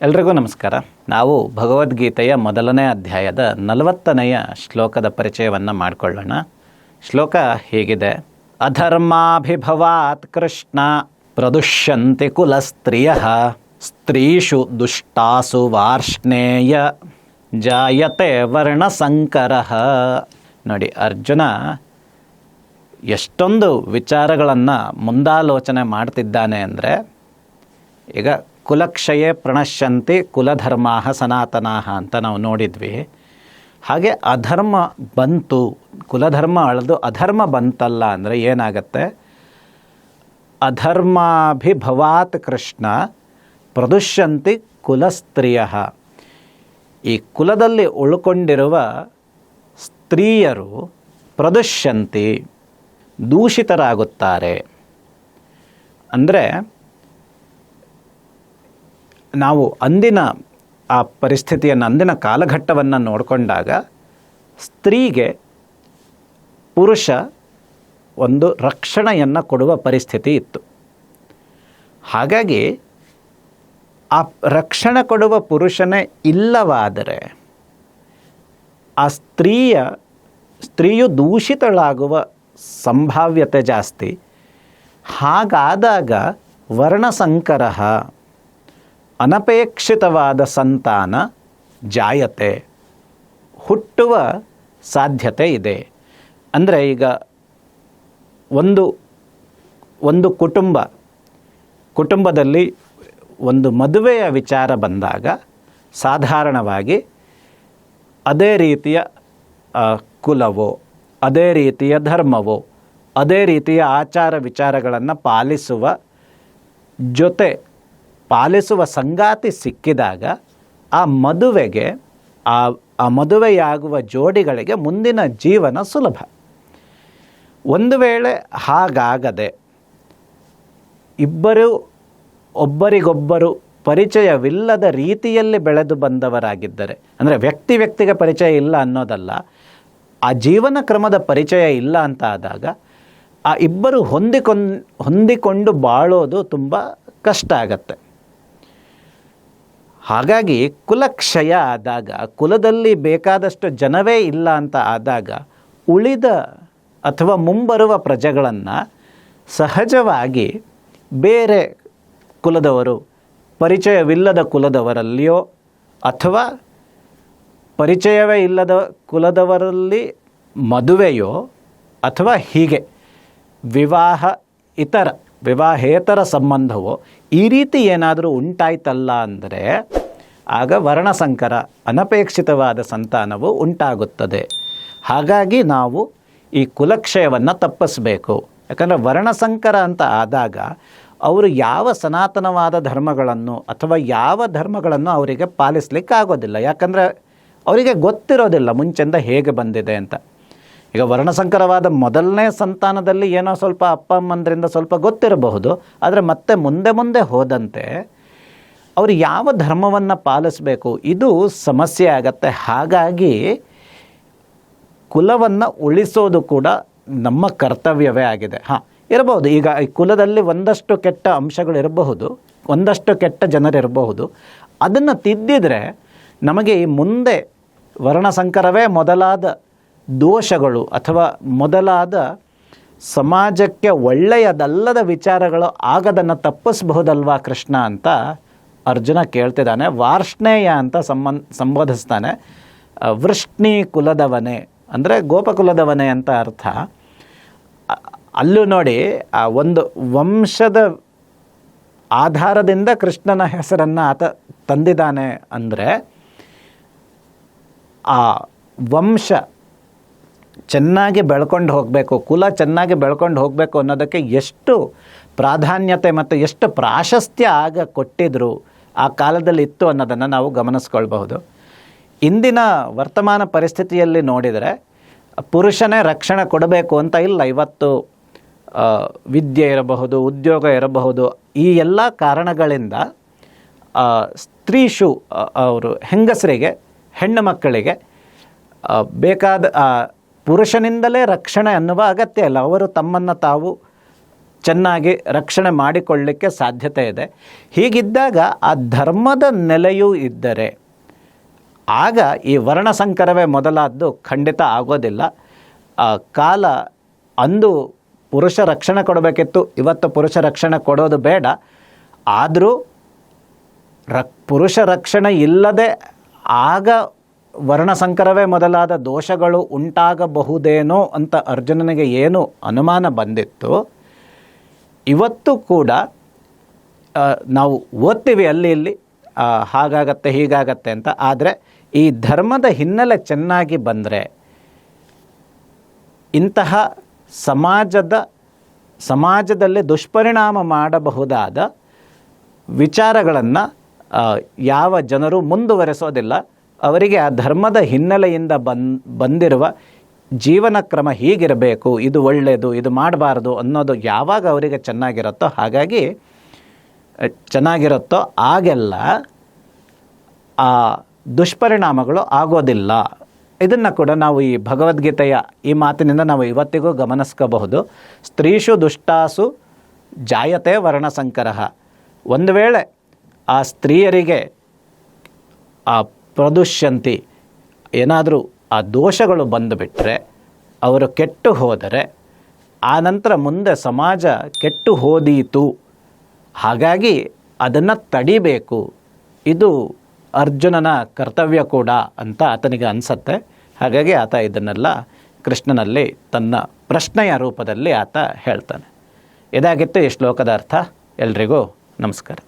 ಎಲ್ರಿಗೂ ನಮಸ್ಕಾರ. ನಾವು ಭಗವದ್ಗೀತೆಯ ಮೊದಲನೇ ಅಧ್ಯಾಯದ ನಲವತ್ತನೆಯ ಶ್ಲೋಕದ ಪರಿಚಯವನ್ನು ಮಾಡಿಕೊಳ್ಳೋಣ. ಶ್ಲೋಕ ಹೀಗಿದೆ? ಅಧರ್ಮಾಭಿಭವಾತ್ ಕೃಷ್ಣ ಪ್ರದುಷ್ಯಂತಿ ಕುಲಸ್ತ್ರೀಯ ಸ್ತ್ರೀಷು ದುಷ್ಟಾಸು ವಾರ್ಷ್ಣೇಯ ಜಾಯತೆ ವರ್ಣಸಂಕರ. ನೋಡಿ, ಅರ್ಜುನ ಎಷ್ಟೊಂದು ವಿಚಾರಗಳನ್ನು ಮುಂದಾಲೋಚನೆ ಮಾಡ್ತಿದ್ದಾನೆ ಅಂದರೆ ಈಗ ಕುಲಕ್ಷಯೇ ಪ್ರಣಶ್ಯಂತಿ ಕುಲಧರ್ಮ ಸನಾತನಾಹ ಅಂತ ನಾವು ನೋಡಿದ್ವಿ. ಹಾಗೆ ಅಧರ್ಮ ಬಂತು, ಕುಲಧರ್ಮ ಅಳದು, ಅಧರ್ಮ ಬಂತಲ್ಲ ಅಂದರೆ ಏನಾಗತ್ತೆ? ಅಧರ್ಮಾಭಿಭವಾತ್ ಕೃಷ್ಣ ಪ್ರದುಷ್ಯಂತಿ ಕುಲಸ್ತ್ರೀಯ. ಈ ಕುಲದಲ್ಲಿ ಉಳ್ಕೊಂಡಿರುವ ಸ್ತ್ರೀಯರು ಪ್ರದುಷ್ಯಂತಿ, ದೂಷಿತರಾಗುತ್ತಾರೆ. ಅಂದರೆ ನಾವು ಅಂದಿನ ಆ ಪರಿಸ್ಥಿತಿಯನ್ನು, ಅಂದಿನ ಕಾಲಘಟ್ಟವನ್ನು ನೋಡಿಕೊಂಡಾಗ ಸ್ತ್ರೀಗೆ ಪುರುಷ ಒಂದು ರಕ್ಷಣೆಯನ್ನು ಕೊಡುವ ಪರಿಸ್ಥಿತಿ ಇತ್ತು. ಹಾಗಾಗಿ ಆ ರಕ್ಷಣೆ ಕೊಡುವ ಪುರುಷನೇ ಇಲ್ಲವಾದರೆ ಆ ಸ್ತ್ರೀಯ, ಸ್ತ್ರೀಯು ದೂಷಿತಳಾಗುವ ಸಂಭಾವ್ಯತೆ ಜಾಸ್ತಿ. ಹಾಗಾದಾಗ ವರ್ಣಸಂಕರ ಅನಪೇಕ್ಷಿತವಾದ ಸಂತಾನ ಜಾಯತೆ, ಹುಟ್ಟುವ ಸಾಧ್ಯತೆ ಇದೆ. ಅಂದರೆ ಈಗ ಒಂದು ಒಂದು ಕುಟುಂಬ, ಕುಟುಂಬದಲ್ಲಿ ಒಂದು ಮದುವೆಯ ವಿಚಾರ ಬಂದಾಗ ಸಾಧಾರಣವಾಗಿ ಅದೇ ರೀತಿಯ ಕುಲವೋ, ಅದೇ ರೀತಿಯ ಧರ್ಮವೋ, ಅದೇ ರೀತಿಯ ಆಚಾರ ವಿಚಾರಗಳನ್ನು ಪಾಲಿಸುವ ಜೊತೆ ಪಾಲಿಸುವ ಸಂಗಾತಿ ಸಿಕ್ಕಿದಾಗ ಆ ಮದುವೆಗೆ, ಆ ಆ ಮದುವೆಯಾಗುವ ಜೋಡಿಗಳಿಗೆ ಮುಂದಿನ ಜೀವನ ಸುಲಭ. ಒಂದು ವೇಳೆ ಹಾಗಾಗದೆ ಇಬ್ಬರು, ಒಬ್ಬರಿಗೊಬ್ಬರು ಪರಿಚಯವಿಲ್ಲದ ರೀತಿಯಲ್ಲಿ ಬೆಳೆದು ಬಂದವರಾಗಿದ್ದರೆ, ಅಂದರೆ ವ್ಯಕ್ತಿ ವ್ಯಕ್ತಿಗೆ ಪರಿಚಯ ಇಲ್ಲ ಅನ್ನೋದಲ್ಲ, ಆ ಜೀವನ ಕ್ರಮದ ಪರಿಚಯ ಇಲ್ಲ ಅಂತ ಆದಾಗ ಆ ಇಬ್ಬರು ಹೊಂದಿಕೊಂಡ್, ಹೊಂದಿಕೊಂಡು ಬಾಳೋದು ತುಂಬ ಕಷ್ಟ ಆಗತ್ತೆ. ಹಾಗಾಗಿ ಕುಲಕ್ಷಯ ಆದಾಗ ಕುಲದಲ್ಲಿ ಬೇಕಾದಷ್ಟು ಜನವೇ ಇಲ್ಲ ಅಂತ ಆದಾಗ ಉಳಿದ ಅಥವಾ ಮುಂಬರುವ ಪ್ರಜೆಗಳನ್ನು ಸಹಜವಾಗಿ ಬೇರೆ ಕುಲದವರು, ಪರಿಚಯವಿಲ್ಲದ ಕುಲದವರಲ್ಲಿಯೋ ಅಥವಾ ಪರಿಚಯವೇ ಇಲ್ಲದ ಕುಲದವರಲ್ಲಿ ಮದುವೆಯೋ ಅಥವಾ ಹೀಗೆ ವಿವಾಹ ಇತರ, ವಿವಾಹೇತರ ಸಂಬಂಧವೋ ಈ ರೀತಿ ಏನಾದರೂ ಉಂಟಾಯ್ತಲ್ಲ ಅಂದರೆ ಆಗ ವರ್ಣಸಂಕರ ಅನಪೇಕ್ಷಿತವಾದ ಸಂತಾನವು ಉಂಟಾಗುತ್ತದೆ. ಹಾಗಾಗಿ ನಾವು ಈ ಕುಲಕ್ಷಯವನ್ನು ತಪ್ಪಿಸಬೇಕು. ಯಾಕಂದರೆ ವರ್ಣಸಂಕರ ಅಂತ ಆದಾಗ ಅವರು ಯಾವ ಸನಾತನವಾದ ಧರ್ಮಗಳನ್ನು ಅಥವಾ ಯಾವ ಧರ್ಮಗಳನ್ನು ಅವರಿಗೆ ಪಾಲಿಸ್ಲಿಕ್ಕೆ ಆಗೋದಿಲ್ಲ ಯಾಕಂದರೆ ಅವರಿಗೆ ಗೊತ್ತಿರೋದಿಲ್ಲ ಮುಂಚೆಂದ ಹೇಗೆ ಬಂದಿದೆ ಅಂತ. ಈಗ ವರ್ಣಸಂಕರವಾದ ಮೊದಲನೇ ಸಂತಾನದಲ್ಲಿ ಏನೋ ಸ್ವಲ್ಪ ಅಪ್ಪ ಅಮ್ಮಂದ್ರಿಂದ ಸ್ವಲ್ಪ ಗೊತ್ತಿರಬಹುದು, ಆದರೆ ಮತ್ತೆ ಮುಂದೆ ಮುಂದೆ ಹೋದಂತೆ ಅವರು ಯಾವ ಧರ್ಮವನ್ನು ಪಾಲಿಸಬೇಕು, ಇದು ಸಮಸ್ಯೆ ಆಗತ್ತೆ. ಹಾಗಾಗಿ ಕುಲವನ್ನು ಉಳಿಸೋದು ಕೂಡ ನಮ್ಮ ಕರ್ತವ್ಯವೇ ಆಗಿದೆ. ಹಾಂ, ಇರಬಹುದು. ಈಗ ಈ ಕುಲದಲ್ಲಿ ಒಂದಷ್ಟು ಕೆಟ್ಟ ಅಂಶಗಳಿರಬಹುದು ಒಂದಷ್ಟು ಕೆಟ್ಟ ಜನರಿರಬಹುದು ಅದನ್ನು ತಿದ್ದಿದರೆ ನಮಗೆ ಮುಂದೆ ವರ್ಣಸಂಕರವೇ ಮೊದಲಾದ ದೋಷಗಳು ಅಥವಾ ಮೊದಲಾದ ಸಮಾಜಕ್ಕೆ ಒಳ್ಳೆಯದಲ್ಲದ ವಿಚಾರಗಳು ಆಗದನ್ನು ತಪ್ಪಿಸಬಹುದಲ್ವಾ ಕೃಷ್ಣ ಅಂತ ಅರ್ಜುನ ಕೇಳ್ತಿದ್ದಾನೆ. ವಾರ್ಷ್ಣೇಯ ಅಂತ ಸಂಬಂಧ, ಸಂಬೋಧಿಸ್ತಾನೆ. ವೃಷ್ಣಿ ಕುಲದವನೇ ಅಂದರೆ ಗೋಪಕುಲದವನೆ ಅಂತ ಅರ್ಥ. ಅಲ್ಲೂ ನೋಡಿ, ಆ, ಒಂದು ವಂಶದ ಆಧಾರದಿಂದ ಕೃಷ್ಣನ ಹೆಸರನ್ನು ಆತ ತಂದಿದ್ದಾನೆ ಅಂದರೆ ಆ ವಂಶ ಚೆನ್ನಾಗಿ ಬೆಳ್ಕೊಂಡು ಹೋಗಬೇಕು, ಕುಲ ಚೆನ್ನಾಗಿ ಬೆಳ್ಕೊಂಡು ಹೋಗಬೇಕು ಅನ್ನೋದಕ್ಕೆ ಎಷ್ಟು ಪ್ರಾಧಾನ್ಯತೆ ಮತ್ತು ಎಷ್ಟು ಪ್ರಾಶಸ್ತ್ಯ ಆಗ ಕೊಟ್ಟಿದ್ರು ಆ ಕಾಲದಲ್ಲಿ ಇತ್ತು ಅನ್ನೋದನ್ನು ನಾವು ಗಮನಿಸ್ಕೊಳ್ಬಹುದು. ಇಂದಿನ ವರ್ತಮಾನ ಪರಿಸ್ಥಿತಿಯಲ್ಲಿ ನೋಡಿದರೆ ಪುರುಷನೇ ರಕ್ಷಣೆ ಕೊಡಬೇಕು ಅಂತ ಇಲ್ಲ, ಇವತ್ತು ವಿದ್ಯೆ ಇರಬಹುದು, ಉದ್ಯೋಗ ಇರಬಹುದು. ಈ ಎಲ್ಲ ಕಾರಣಗಳಿಂದ ಸ್ತ್ರೀ ಸ್ತ್ರೀಶು ಅವರು ಹೆಂಗಸರಿಗೆ, ಹೆಣ್ಣು ಮಕ್ಕಳಿಗೆ ಬೇಕಾದ ಪುರುಷನಿಂದಲೇ ರಕ್ಷಣೆ ಅನ್ನುವ ಅಗತ್ಯ ಇಲ್ಲ. ಅವರು ತಮ್ಮನ್ನು ತಾವು ಚೆನ್ನಾಗಿ ರಕ್ಷಣೆ ಮಾಡಿಕೊಳ್ಳಲಿಕ್ಕೆ ಸಾಧ್ಯತೆ ಇದೆ. ಹೀಗಿದ್ದಾಗ ಆ ಧರ್ಮದ ನೆಲೆಯೂ ಇದ್ದರೆ ಆಗ ಈ ವರ್ಣಸಂಕರವೇ ಮೊದಲಾದ್ದು ಖಂಡಿತ ಆಗೋದಿಲ್ಲ. ಕಾಲ ಅಂದು ಪುರುಷ ರಕ್ಷಣೆ ಕೊಡಬೇಕಿತ್ತು. ಇವತ್ತು ಪುರುಷ ರಕ್ಷಣೆ ಕೊಡೋದು ಬೇಡ. ಆದರೂ ರಕ್, ಪುರುಷ ರಕ್ಷಣೆ ಇಲ್ಲದೆ ಆಗ ವರ್ಣಸಂಕರವೇ ಮೊದಲಾದ ದೋಷಗಳು ಉಂಟಾಗಬಹುದೇನೋ ಅಂತ ಅರ್ಜುನನಿಗೆ ಏನು ಅನುಮಾನ ಬಂದಿತ್ತು, ಇವತ್ತು ಕೂಡ ನಾವು ಓದ್ತೀವಿ ಅಲ್ಲಿ ಇಲ್ಲಿ ಹಾಗಾಗತ್ತೆ, ಹೀಗಾಗತ್ತೆ ಅಂತ. ಆದರೆ ಈ ಧರ್ಮದ ಹಿನ್ನೆಲೆ ಚೆನ್ನಾಗಿ ಬಂದರೆ, ಇಂತಹ ಸಮಾಜದ, ಸಮಾಜದಲ್ಲಿ ದುಷ್ಪರಿಣಾಮ ಮಾಡಬಹುದಾದ ವಿಚಾರಗಳನ್ನು ಯಾವ ಜನರು ಮುಂದುವರೆಸೋದಿಲ್ಲ. ಅವರಿಗೆ ಆ ಧರ್ಮದ ಹಿನ್ನೆಲೆಯಿಂದ ಬನ್ ಬಂದಿರುವ ಜೀವನ ಕ್ರಮ ಹೀಗಿರಬೇಕು, ಇದು ಒಳ್ಳೆಯದು, ಇದು ಮಾಡಬಾರ್ದು ಅನ್ನೋದು ಯಾವಾಗ ಅವರಿಗೆ ಚೆನ್ನಾಗಿರುತ್ತೋ ಹಾಗಾಗಿ ಚೆನ್ನಾಗಿರುತ್ತೋ ಆಗೆಲ್ಲ ಆ ದುಷ್ಪರಿಣಾಮಗಳು ಆಗೋದಿಲ್ಲ. ಇದನ್ನು ಕೂಡ ನಾವು ಈ ಭಗವದ್ಗೀತೆಯ ಈ ಮಾತಿನಿಂದ ನಾವು ಇವತ್ತಿಗೂ ಗಮನಿಸ್ಕೋಬಹುದು. ಸ್ತ್ರೀಷು ದುಷ್ಟಾಸು ಜಾಯತೆ ವರ್ಣಸಂಕರ. ಒಂದು ವೇಳೆ ಆ ಸ್ತ್ರೀಯರಿಗೆ ಆ ಪ್ರದುಷ್ಯಂತಿ. ಏನಾದರೂ ಆ ದೋಷಗಳು ಬಂದುಬಿಟ್ರೆ, ಅವರು ಕೆಟ್ಟು ಹೋದರೆ, ಆ ನಂತರ ಮುಂದೆ ಸಮಾಜ ಕೆಟ್ಟು ಹೋದೀತು. ಹಾಗಾಗಿ ಅದನ್ನು ತಡಿಬೇಕು. ಇದು ಅರ್ಜುನನ ಕರ್ತವ್ಯ ಕೂಡ ಅಂತ ಆತನಿಗೆ ಅನಿಸತ್ತೆ. ಹಾಗಾಗಿ ಆತ ಇದನ್ನೆಲ್ಲ ಕೃಷ್ಣನಲ್ಲಿ ತನ್ನ ಪ್ರಶ್ನೆಯ ರೂಪದಲ್ಲಿ ಆತ ಹೇಳ್ತಾನೆ. ಇದಾಗಿತ್ತು ಈ ಶ್ಲೋಕದ ಅರ್ಥ. ಎಲ್ರಿಗೂ ನಮಸ್ಕಾರ.